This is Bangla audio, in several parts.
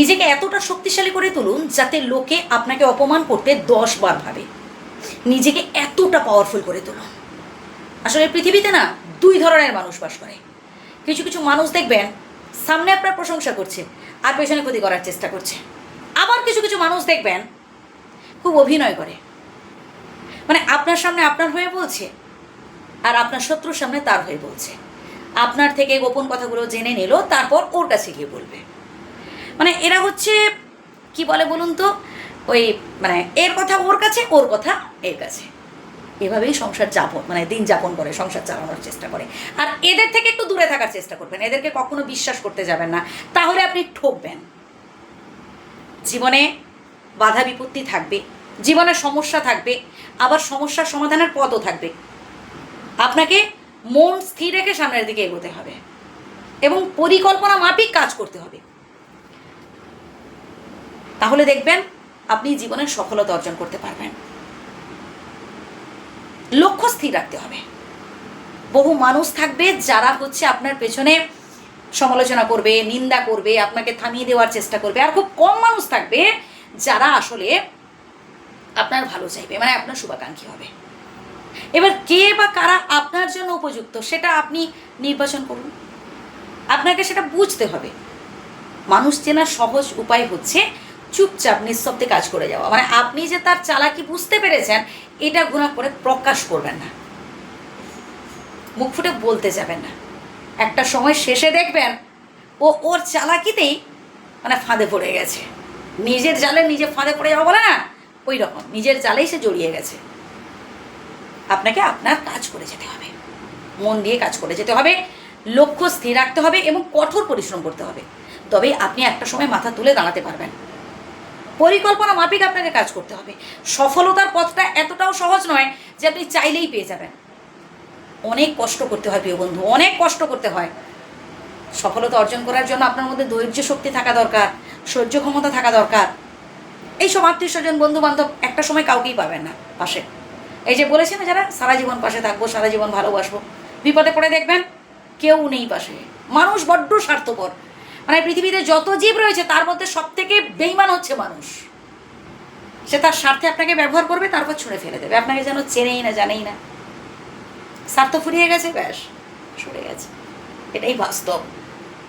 নিজেকে এতটা শক্তিশালী করে তুলুন যাতে লোকে আপনাকে অপমান করতে দশ বার ভাবে। নিজেকে এতটা পাওয়ারফুল করে তুলুন। আসলে পৃথিবীতে না দুই ধরনের মানুষ বাস করে। কিছু কিছু মানুষ দেখবেন সামনে আপনার প্রশংসা করছে, আর পেছনে ক্ষতি করার চেষ্টা করছে। আবার কিছু কিছু মানুষ দেখবেন খুব অভিনয় করে। মানে আপনার সামনে আপনার হয়ে বলছে, আর আপনার শত্রুর সামনে তার হয়ে বলছে। আপনার থেকে গোপন কথাগুলো জেনে নিল, তারপর ওর কাছে গিয়ে বলবে। মানে এরা হচ্ছে, কি বলে বলুন তো? ওই মানে এর কথা ওর কাছে, ওর কথা এর কাছে। এভাবেই সংসার যাপন মানে দিন যাপন করে, সংসার চালানোর চেষ্টা করে। আর এদের থেকে একটু দূরে থাকার চেষ্টা করবেন, এদেরকে কখনো বিশ্বাস করতে যাবেন না। তাহলে আপনি ঠকবেন। জীবনে বাধা বিপত্তি থাকবে, জীবনে সমস্যা থাকবে, আবার সমস্যার সমাধানের পথও থাকবে। আপনাকে মন স্থির রেখে সামনের দিকে এগোতে হবে। এবং পরিকল্পনা মাফিক কাজ করতে হবে। তাহলে দেখবেন আপনি জীবনে সফলতা অর্জন করতে পারবেন। লক্ষ্য স্থির রাখতে হবে। বহু মানুষ থাকবে যারা হচ্ছে আপনার পেছনে সমালোচনা করবে, নিন্দা করবে, আপনাকে থামিয়ে দেওয়ার চেষ্টা করবে। আর খুব কম মানুষ থাকবে যারা আসলে আপনার ভালো চাইবে মানে আপনার শুভাকাঙ্ক্ষী হবে। এবার কে বা কারা আপনার জন্য উপযুক্ত সেটা আপনি নির্বাচন করুন। আপনাকে সেটা বুঝতে হবে। মানুষ চেনার সহজ উপায় হচ্ছে চুপচাপ নিঃশব্দে কাজ করে যাওয়া। মানে আপনি যে তার চালাকি বুঝতে পেরেছেন, এটা গুণা করে প্রকাশ করবেন না। মুখ ফুটে বলতে যাবেন না। একটা সময় শেষে দেখবেন, ও ওর চালাকিতেই মানে ফাঁদে পড়ে গেছে। নিজের জালে নিজে ফাঁদে পড়ে যাওয়া বলে না? ওই রকম। নিজের জালেই সে জড়িয়ে গেছে। আপনাকে আপনার কাজ করে যেতে হবে। মন দিয়ে কাজ করে যেতে হবে, লক্ষ্য স্থির রাখতে হবে এবং কঠোর পরিশ্রম করতে হবে। তবেই আপনি একটা সময় মাথা তুলে দাঁড়াতে পারবেন। পরিকল্পনা মাফিক আপনাকে কাজ করতে হবে। সফলতার পথটা এতটাও সহজ নয় যে আপনি চাইলেই পেয়ে যাবেন। অনেক কষ্ট করতে হয় প্রিয় বন্ধু, অনেক কষ্ট করতে হয়। সফলতা অর্জন করার জন্য আপনার মধ্যে ধৈর্য শক্তি থাকা দরকার, সহ্য ক্ষমতা থাকা দরকার। এইসব আত্মীয় স্বজন বন্ধু বান্ধব একটা সময় কাউকেই পাবেন না পাশে। এই যে বলেছে না যারা, সারা জীবন পাশে থাকব, সারা জীবন ভালোবাসবো। বিপদে পড়ে দেখবেন কেউ নেই পাশে। মানুষ বড্ড স্বার্থপর। মানে পৃথিবীতে যত জীব রয়েছে, তার মধ্যে সব থেকে বেইমান হচ্ছে মানুষ। সে তার স্বার্থে আপনাকে ব্যবহার করবে, তারপর ছুঁড়ে ফেলে দেবে। আপনাকে যেন চেনেই না, জানেই না। স্বার্থ ফুরিয়ে গেছে, ব্যাস, সরে গেছে। এটাই বাস্তব।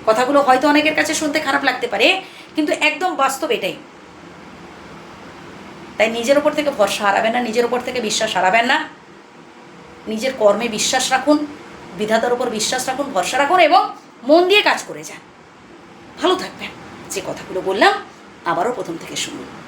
কথাগুলো হয়তো অনেকের কাছে শুনতে খারাপ লাগতে পারে, কিন্তু একদম বাস্তব এটাই। তাই নিজের ওপর থেকে ভরসা হারাবেন না, নিজের ওপর থেকে বিশ্বাস হারাবেন না। নিজের কর্মে বিশ্বাস রাখুন, বিধাতার উপর বিশ্বাস রাখুন, ভরসা রাখুন এবং মন দিয়ে কাজ করে যান। ভালো থাকবেন। যে কথাগুলো বললাম আবারও প্রথম থেকে শুনুন।